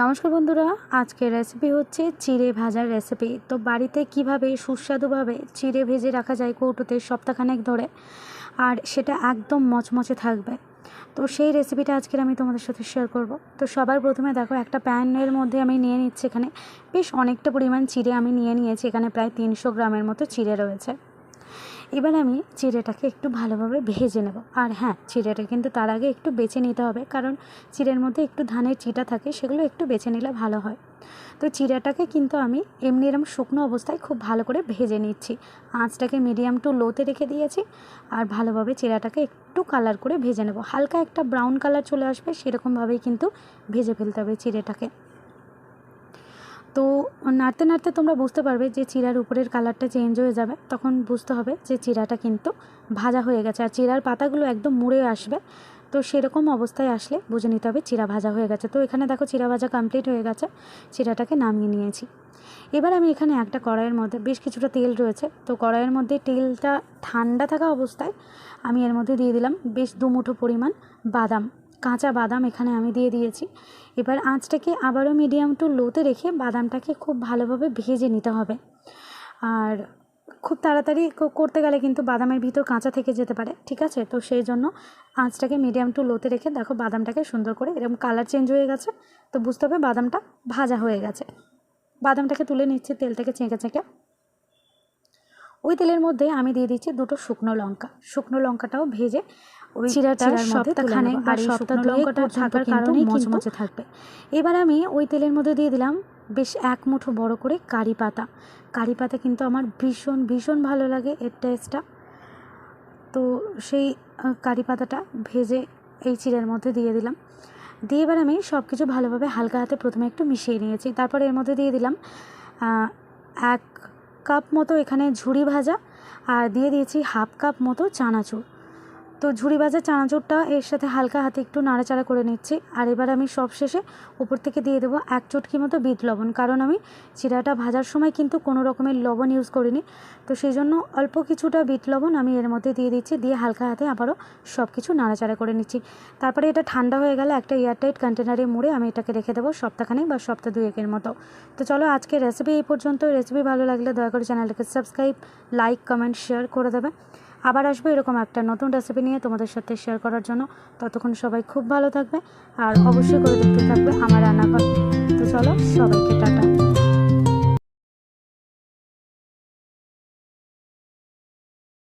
নমস্কার বন্ধুরা, আজকের রেসিপি হচ্ছে চিড়ে ভাজার রেসিপি তো বাড়িতে কীভাবে সুস্বাদুভাবে চিড়ে ভেজে রাখা যায় কৌটোতে সপ্তাহখানেক ধরে, আর সেটা একদম মচমচে থাকবে। তো সেই রেসিপিটা আজকের আমি তোমাদের সাথে শেয়ার করব। তো সবার প্রথমে দেখো, একটা প্যানের মধ্যে আমি নিয়ে নিচ্ছি এখানে। বেশ অনেকটা পরিমাণ চিড়ে আমি নিয়ে নিয়েছি, এখানে প্রায় তিনশো গ্রামের মতো চিড়ে রয়েছে। এবার আমি চিড়েটাকে একটু ভালোভাবে ভেজে নেব। আর হ্যাঁ চিড়েটা কিন্তু তার আগে একটু বেছে নিতে হবে, কারণ চিড়ের মধ্যে একটু ধানের চিটা থাকে, সেগুলো একটু বেছে নিলে ভালো হয়। তো চিড়াটাকে কিন্তু আমি এমনি এরম শুকনো অবস্থায় খুব ভালো করে ভেজে নিচ্ছি। আঁচটাকে মিডিয়াম টু লোতে রেখে দিয়েছি, আর ভালোভাবে চিড়াটাকে একটু কালার করে ভেজে নেব। হালকা একটা ব্রাউন কালার চলে আসবে, সেরকমভাবেই কিন্তু ভেজে ফেলতে হবে চিড়েটাকে। তো নাড়তে নাড়তে তোমরা বুঝতে পারবে যে চিরার উপরের কালারটা চেঞ্জ হয়ে যাবে। তখন বুঝতে হবে যে চিরাটা কিন্তু ভাজা হয়ে গেছে আর চিরার পাতাগুলো একদম মুড়ে আসবে। তো সেরকম অবস্থায় আসলে বুঝে নিতে হবে চিরা ভাজা হয়ে গেছে। তো এখানে দেখো চিরা ভাজা কমপ্লিট হয়ে গেছে। চিরাটাকে নামিয়ে নিয়েছি। এবার আমি এখানে একটা কড়াইয়ের মধ্যে বেশ কিছুটা তেল রয়েছে। তো কড়াইয়ের মধ্যে তেলটা ঠান্ডা থাকা অবস্থায় আমি এর মধ্যে দিয়ে দিলাম বেশ দু মুঠো পরিমাণ বাদাম। কাঁচা বাদাম এখানে আমি দিয়ে দিয়েছি। এবার আঁচটাকে আবারও মিডিয়াম টু লোতে রেখে বাদামটাকে খুব ভালোভাবে ভেজে নিতে হবে। আর খুব তাড়াতাড়ি করতে গেলে কিন্তু বাদামের ভিতর কাঁচা থেকে যেতে পারে, ঠিক আছে? তো সেই জন্য আঁচটাকে মিডিয়াম টু লোতে রেখে দেখো বাদামটাকে সুন্দর করে এরকম কালার চেঞ্জ হয়ে গেছে। তো বুঝতে হবে বাদামটা ভাজা হয়ে গেছে। বাদামটাকে তুলে নিচ্ছে তেল থেকে চেঁকে চেঁকে। ওই তেলের মধ্যে আমি দিয়ে দিচ্ছি দুটো শুকনো লঙ্কা। শুকনো লঙ্কাটাও ভেজে ওই চিরাটার সপ্তাহখানেক বা সপ্তাহ লঙ্কাটা থাকার কারণে মচমচে থাকবে। এবার আমি ওই তেলের মধ্যে দিয়ে দিলাম বেশ এক মুঠো বড় করে কারি পাতা। কারি পাতা কিন্তু আমার ভীষণ ভীষণ ভালো লাগে এর টেস্টটা তো সেই কারি পাতাটা ভেজে এই চিড়ের মধ্যে দিয়ে দিলাম। দিয়ে এবার আমি সব কিছু ভালোভাবে হালকা হাতে প্রথমে একটু মিশিয়ে নিয়েছি। তারপরে এর মধ্যে দিয়ে দিলাম এক কাপ মতো এখানে ঝুড়ি ভাজা। আর দিয়ে দিয়েছি হাফ কাপ মতো চানাচুর। তো ঝুড়ি ভাজা চানাচুরটা এর সাথে হালকা হাতে একটু নাড়াচাড়া করে নিচ্ছি। আর এবার আমি সব শেষে উপর থেকে দিয়ে দেবো এক চটকি মতো বিট লবণ। কারণ আমি চিরাটা ভাজার সময় কিন্তু কোনো রকমের লবণ ইউজ করিনি। তো সেই জন্য অল্প কিছুটা বিট লবণ আমি এর মধ্যে দিয়ে দিচ্ছি। দিয়ে হালকা হাতে আবারও সব কিছু নাড়াচাড়া করে নিচ্ছি। তারপরে এটা ঠান্ডা হয়ে গেলে একটা এয়ারটাইট কন্টেনারে মুড়ে আমি এটাকে রেখে দেবো সপ্তাহখানেক বা সপ্তাহ দুয়েকের মতো। তো চলো আজকে রেসিপি এই পর্যন্ত রেসিপি ভালো লাগলে দয়া করে চ্যানেলটাকে সাবস্ক্রাইব লাইক কমেন্ট শেয়ার করে দেবে। আবার আসব এরকম একটা নতুন রেসিপি নিয়ে তোমাদের সাথে শেয়ার করার জন্য। ততক্ষণ সবাই খুব ভালো থাকবে আর অবশ্যই করে দেখতে থাকবে আমার রান্নাঘর। তো চলো, সবাইকে টাটা।